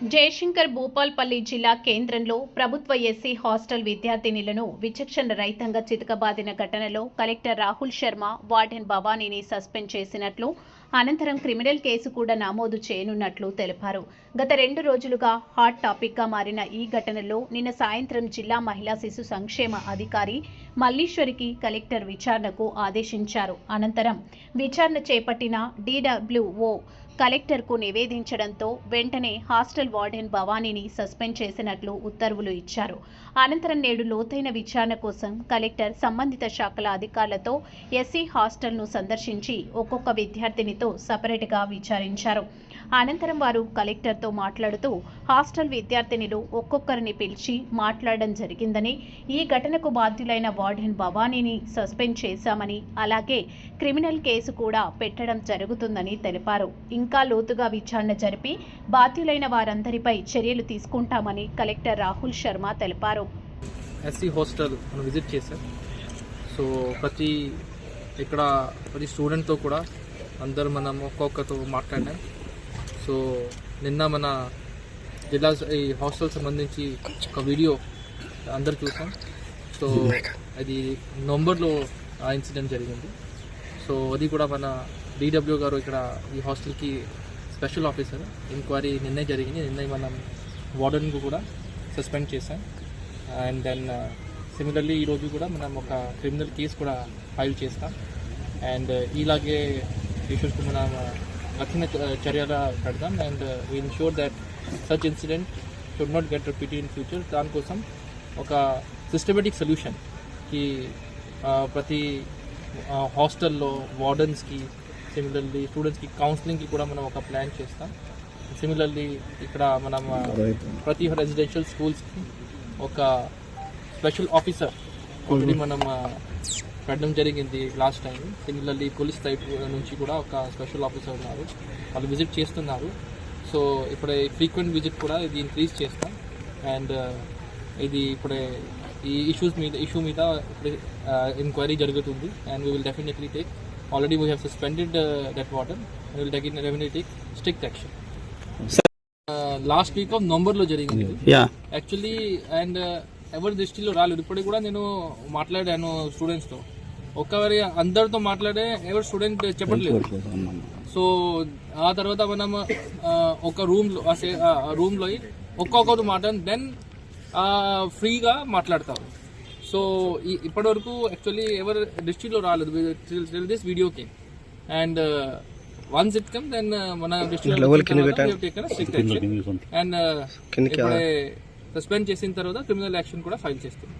జయశంకర్ భూపాల్పల్లి జిల్లా కేంద్రంలో ప్రభుత్వ ఎస్సీ హాస్టల్ విద్యార్థినిలను విచక్షణ రహితంగా చితకబాదిన ఘటనలో కలెక్టర్ రాహుల్ శర్మ వార్డెన్ భవానీని సస్పెండ్ చేసినట్లు అనంతరం క్రిమినల్ కేసు కూడా నమోదు చేయనున్నట్లు తెలిపారు. గత రెండు రోజులుగా హాట్ టాపిక్గా మారిన ఈ ఘటనలో నిన్న సాయంత్రం జిల్లా మహిళా శిశు సంక్షేమ అధికారి మల్లీశ్వరికి కలెక్టర్ విచారణకు ఆదేశించారు. అనంతరం విచారణ చేపట్టిన డిడబ్ల్యూఓ కలెక్టర్కు నివేదించడంతో వెంటనే హాస్టల్ వార్డెన్ భవానీని సస్పెండ్ చేసినట్లు ఉత్తర్వులు ఇచ్చారు. అనంతరం నేడు లోతైన విచారణ కోసం కలెక్టర్ సంబంధిత శాఖల అధికారులతో ఎస్సీ హాస్టల్ను సందర్శించి ఒక్కొక్క విద్యార్థిని విద్యార్థినితో సపరేట్గా విచారించారు. అనంతరం వారు కలెక్టర్తో మాట్లాడుతూ హాస్టల్ విద్యార్థినిలు ఒక్కొక్కరిని పిలిచి మాట్లాడడం జరిగిందని ఈ ఘటనకు బాధ్యులైన వార్డెన్ భవానీని సస్పెండ్ చేశామని అలాగే క్రిమినల్ కేసు కూడా పెట్టడం జరుగుతుందని తెలిపారు. ఇంకా లోతుగా విచారణ జరిపి బాధ్యులైన వారందరిపై చర్యలు తీసుకుంటామని కలెక్టర్ రాహుల్ శర్మ తెలిపారు. ఎస్సీ హాస్టల్ మనం విజిట్ చేశాం. సో ప్రతి ఇక్కడ ప్రతి స్టూడెంట్తో కూడా అందరూ మనం ఒక్కొక్కతో మాట్లాడినాం. సో నిన్న మన జిల్లా ఈ హాస్టల్ సంబంధించి ఒక వీడియో అందరు చూసాం. సో అది నవంబర్లో ఆ ఇన్సిడెంట్ జరిగింది. సో అది కూడా మన డిడబ్ల్యూ గారు ఇక్కడ ఈ హాస్టల్కి స్పెషల్ ఆఫీసర్. ఎంక్వైరీ నిన్నే జరిగింది. నిన్నే మనం వార్డెన్కు కూడా సస్పెండ్ చేశాం. అండ్ దెన్ సిమిలర్లీ ఈరోజు కూడా మనం ఒక క్రిమినల్ కేసు కూడా ఫైల్ చేస్తాం. అండ్ ఇలాగే ఇష్యూస్కి మనం కఠిన చర్యల పెడతాం and we ensure that such incident should not get repeat in future దానికోసం ఒక సిస్టమేటిక్ సొల్యూషన్కి ప్రతి హాస్టల్లో వార్డెన్స్కి సిమిలర్లీ స్టూడెంట్స్కి కౌన్సిలింగ్కి కూడా మనం ఒక ప్లాన్ చేస్తాం సిమిలర్లీ ఇక్కడ మనం ఆ, ప్రతి రెసిడెన్షియల్ స్కూల్స్కి ఒక స్పెషల్ ఆఫీసర్ ఆల్రెడీ మనం ఆ, పెట్టడం జరిగింది last time similarly police side నుంచి కూడా ఒక స్పెషల్ ఆఫీసర్ ఉన్నారు. వాళ్ళు విజిట్ చేస్తున్నారు. సో ఇప్పుడే ఫ్రీక్వెంట్ విజిట్ కూడా ఇది ఇంక్రీజ్ చేస్తాం. అండ్ ఇది ఇప్పుడే ఈ ఇష్యూస్ మీద ఇష్యూ మీద ఇప్పుడే ఎంక్వైరీ జరుగుతుంది. And we will definitely take already we have suspended that water will take definitely take strict action last week of నవంబర్లో జరిగింది యాక్చువల్లీ అండ్ ఎవరి దృష్టిలో రాలేదు. ఇప్పటికి కూడా నేను మాట్లాడాను స్టూడెంట్స్తో ఒక్కవరి అందరితో మాట్లాడే ఎవరు స్టూడెంట్ చెప్పట్లేదు. సో ఆ తర్వాత మనం ఆ, ఒక రూమ్లో రూమ్లో ఒక్కొక్కరు మాట్లాడి దెన్ ఫ్రీగా మాట్లాడతారు. సో ఇప్పటివరకు యాక్చువల్లీ ఎవరు దృష్టిలో రాలేదు. దిస్ వీడియోకి and once it come then మన దృష్టిలో అండ్ ఇప్పుడే సస్పెండ్ చేసిన తర్వాత క్రిమినల్ యాక్షన్ కూడా ఫైల్ చేస్తాం.